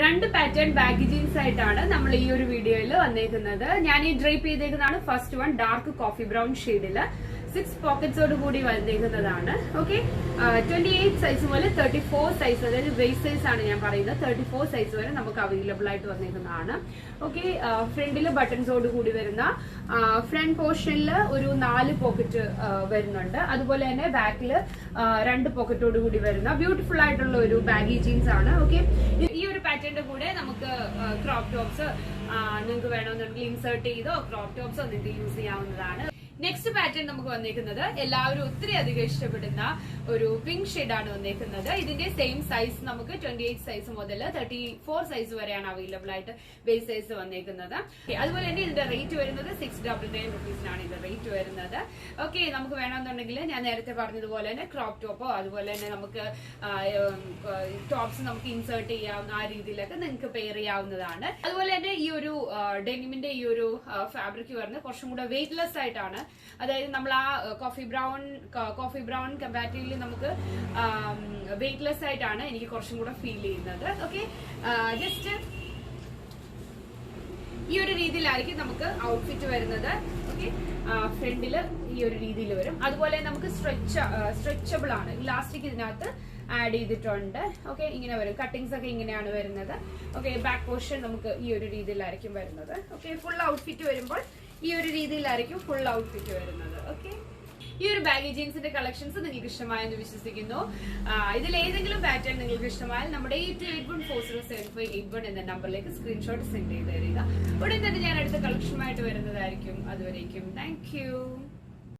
രണ്ട് pattern baggy jeans ആയിട്ടാണ് നമ്മൾ ഈ ഒരു വീഡിയോയിൽ വന്നേക്കുന്നത്. ഞാൻ ഈ ഡ്രൈപ്പ് ചെയ്തേക്കുന്നതാണ് first one dark coffee brown ഷെയ്ഡിൽ സിക്സ് പോക്കറ്റ്സോട് കൂടി വന്നേക്കുന്നതാണ് ഓക്കെ ട്വന്റി എയ്റ്റ് സൈസ് മുതൽ തേർട്ടി ഫോർ സൈസ് അതായത് വെയ്റ്റ് സൈസ് ആണ് ഞാൻ പറയുന്നത്. തേർട്ടി ഫോർ സൈസ് വരെ നമുക്ക് അവൈലബിൾ ആയിട്ട് വന്നേക്കുന്നതാണ് ഓക്കെ ഫ്രണ്ടിൽ ബട്ടൺസോട് കൂടി വരുന്ന ഫ്രണ്ട് പോർഷനിൽ ഒരു നാല് പോക്കറ്റ് വരുന്നുണ്ട്. അതുപോലെ തന്നെ ബാക്കിൽ രണ്ട് പോക്കറ്റോട് കൂടി വരുന്ന ബ്യൂട്ടിഫുൾ ആയിട്ടുള്ള ഒരു ബാഗി ജീൻസ് ആണ്. ഓക്കെ ഈ ഒരു പാറ്റേണിന്റെ കൂടെ നമുക്ക് ക്രോപ്പ് ടോപ്സ് നിങ്ങൾക്ക് വേണമെന്നുണ്ടെങ്കിൽ ഇൻസേർട്ട് ചെയ്തോ ക്രോപ്പ് ടോപ്സോ നിങ്ങൾക്ക് യൂസ് ചെയ്യാവുന്നതാണ്. നെക്സ്റ്റ് പാറ്റേൺ നമുക്ക് വന്നേക്കുന്നത് എല്ലാവരും ഒത്തിരി അധികം ഇഷ്ടപ്പെടുന്ന ഒരു പിങ്ക് ഷെയ്ഡാണ് വന്നേക്കുന്നത്. ഇതിന്റെ സെയിം സൈസ് നമുക്ക് ട്വന്റി എയ്റ്റ് സൈസ് മുതൽ തേർട്ടി ഫോർ സൈസ് വരെയാണ് അവൈലബിൾ ആയിട്ട് ബേസ് സൈസ് വന്നേക്കുന്നത്. അതുപോലെ തന്നെ ഇതിന്റെ റേറ്റ് വരുന്നത് സിക്സ് ഡബിൾ നയൻ റുപ്പീസിനാണ് ഇതിന്റെ റേറ്റ് വരുന്നത്. ഓക്കെ നമുക്ക് വേണമെന്നുണ്ടെങ്കിൽ ഞാൻ നേരത്തെ പറഞ്ഞതുപോലെ തന്നെ ക്രോപ്പ് ടോപ്പോ അതുപോലെ തന്നെ നമുക്ക് ടോപ്സ് നമുക്ക് ഇൻസേർട്ട് ചെയ്യാവുന്ന ആ രീതിയിലൊക്കെ നിങ്ങൾക്ക് പെയർ ചെയ്യാവുന്നതാണ്. അതുപോലെ തന്നെ ഈ ഒരു ഡെനിമിന്റെ ഈ ഒരു ഫാബ്രിക് വരുന്നത് കുറച്ചും കൂടെ വെയിറ്റ്ലെസ് ആയിട്ടാണ് അതായത് നമ്മൾ ആ coffee brown coffee brown comparatively നമുക്ക് വെയിറ്റ്ലെസ് ആയിട്ടാണ് എനിക്ക് കുറച്ചും കൂടെ ഫീൽ ചെയ്യുന്നത്. ഓക്കെ ജസ്റ്റ് ഈ ഒരു രീതിയിലായിരിക്കും നമുക്ക് ഔട്ട്ഫിറ്റ് വരുന്നത്. ഓക്കെ ഫ്രണ്ടിൽ ഈ ഒരു രീതിയിൽ വരും. അതുപോലെ നമുക്ക് സ്ട്രെച്ച് സ്ട്രെച്ചബിൾ ആണ്. ഇലാസ്റ്റിക് ഇതിനകത്ത് ആഡ് ചെയ്തിട്ടുണ്ട്. ഓക്കെ ഇങ്ങനെ വരും. കട്ടിങ്സ് ഒക്കെ ഇങ്ങനെയാണ് വരുന്നത്. ഓക്കെ ബാക്ക് പോർഷൻ നമുക്ക് ഈ ഒരു രീതിയിലായിരിക്കും വരുന്നത്. ഓക്കെ ഫുൾ ഔട്ട്ഫിറ്റ് വരുമ്പോൾ ഈ ഒരു രീതിയിലായിരിക്കും ഫുൾ ഔട്ട്ഫിറ്റ് വരുന്നത് ഓക്കെ ഈ ഒരു ബാഗി ജീൻസിന്റെ കളക്ഷൻസ് നിങ്ങൾക്ക് ഇഷ്ടമായെന്ന് വിശ്വസിക്കുന്നു. ഇതിൽ ഏതെങ്കിലും പാറ്റേൺ നിങ്ങൾക്ക് ഇഷ്ടമായാൽ നമ്മുടെ eight eight one four zero seven five eight one എന്ന നമ്പറിലേക്ക് സ്ക്രീൻഷോട്ട് സെൻഡ് ചെയ്ത് തരിക. ഉടൻ തന്നെ ഞാൻ അടുത്ത കളക്ഷനുമായിട്ട് വരുന്നതായിരിക്കും. അതുവരേക്കും താങ്ക്